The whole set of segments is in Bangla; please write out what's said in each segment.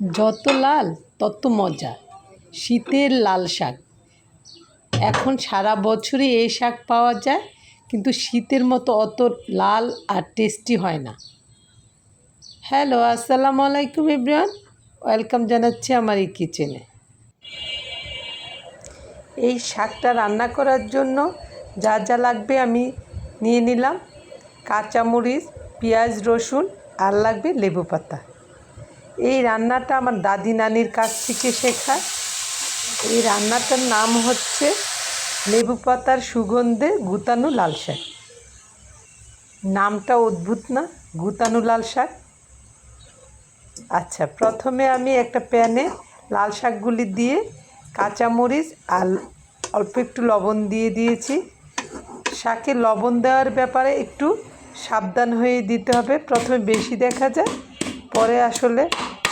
যত লাল, তত মজা। শীতের লাল শাক। এখন সারা বছরই এই শাক পাওয়া যায়, কিন্তু শীতের মতো অত লাল আর টেস্টি হয় না। হ্যালো আসসালামু আলাইকুম ইব্রান ওয়েলকাম জানাচ্ছি আমার এই কিচেনে এই শাকটা রান্না করার জন্য যা যা লাগবে আমি নিয়ে নিলাম। কাঁচামরিচ, পেঁয়াজ, রসুন আর লাগবে লেবু পাতা। এই রান্নাটা আমার দাদি নানির কাছ থেকে শেখা এই রান্নাটার নাম হচ্ছে লেবু পাতার সুগন্ধে গুতানু লাল শাক। নামটা অদ্ভুত না, গুতানু লাল শাক। আচ্ছা প্রথমে আমি একটা প্যানে লাল শাকগুলি দিয়ে কাঁচামরিচ আর অল্প একটু লবণ দিয়ে দিয়েছি। শাকে লবণ দেওয়ার ব্যাপারে একটু সাবধান হয়ে দিতে হবে। প্রথমে বেশি দেখা যায়, পরে আসলে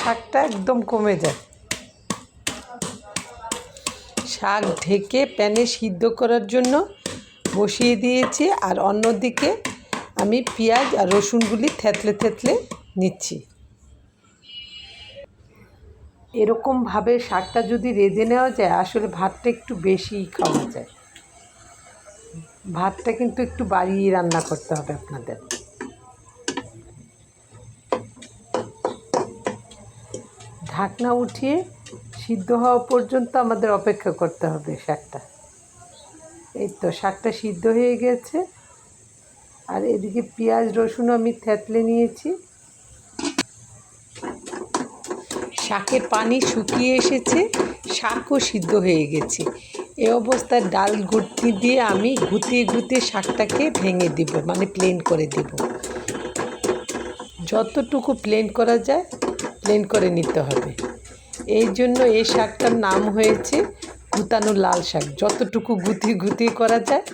শাকটা একদম কমে যায়। শাক ঢেকে প্যানে সিদ্ধ করার জন্য বসিয়ে দিয়েছি আর অন্যদিকে আমি পেঁয়াজ আর রসুনগুলি থেতলে থেতলে নিচ্ছি। এরকমভাবে শাকটা যদি রেঁধে নেওয়া যায়, আসলে ভাতটা একটু বেশিই খাওয়া যায়। ভাতটা কিন্তু একটু বাড়িয়ে রান্না করতে হবে আপনাদের। ঢাকনা উঠিয়ে সিদ্ধ হওয়া পর্যন্ত আমাদের অপেক্ষা করতে হবে শাকটা। এই তো শাকটা সিদ্ধ হয়ে গেছে। আর এদিকে পেঁয়াজ, রসুন আমি থেতলে নিয়েছি। শাকের পানি শুকিয়ে এসেছে, শাকও সিদ্ধ হয়ে গেছে। এ অবস্থায় ডাল ঘুটনি দিয়ে আমি গুতিয়ে গুতিয়ে শাকটাকে ভেঙে দিব মানে প্লেন করে দিব। যতটুকু প্লেন করা যায় প্লেন করে নিতে হবে। এই জন্য এই শাকটার নাম হয়েছে গুতানো লাল শাক। যতটুকু গুতিয়ে গুতিয়ে করা যায়,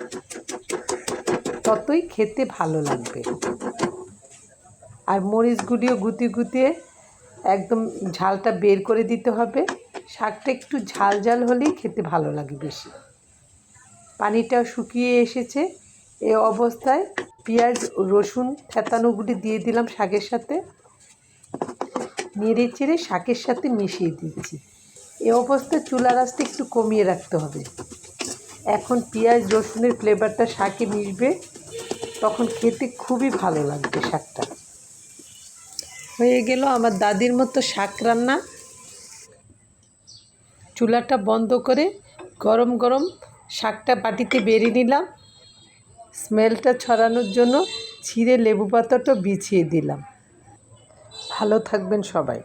ততই খেতে ভালো লাগবে। আর মরিচগুলিও গুতিয়ে গুতিয়ে একদম ঝালটা বের করে দিতে হবে। শাকটা একটু ঝাল ঝাল হলেই খেতে ভালো লাগে বেশি। পানিটাও শুকিয়ে এসেছে। এ অবস্থায় পেঁয়াজ, রসুন থেতানোগুলি দিয়ে দিলাম শাকের সাথে। নেড়ে চেড়ে শাকের সাথে মিশিয়ে দিচ্ছি। এ অবস্থায় চুলা রাসটা একটু কমিয়ে রাখতে হবে। এখন পেঁয়াজ, রসুনের ফ্লেভারটা শাকে মিশবে, তখন খেতে খুবই ভালো লাগবে শাকটা। হয়ে গেল আমার দাদির মতো শাক রান্না। চুলাটা বন্ধ করে গরম গরম শাকটা বাটিতে বেরিয়ে নিলাম। স্মেলটা ছড়ানোর জন্য ছিঁড়ে লেবু পাতাটা বিছিয়ে দিলাম। ভালো থাকবেন সবাই।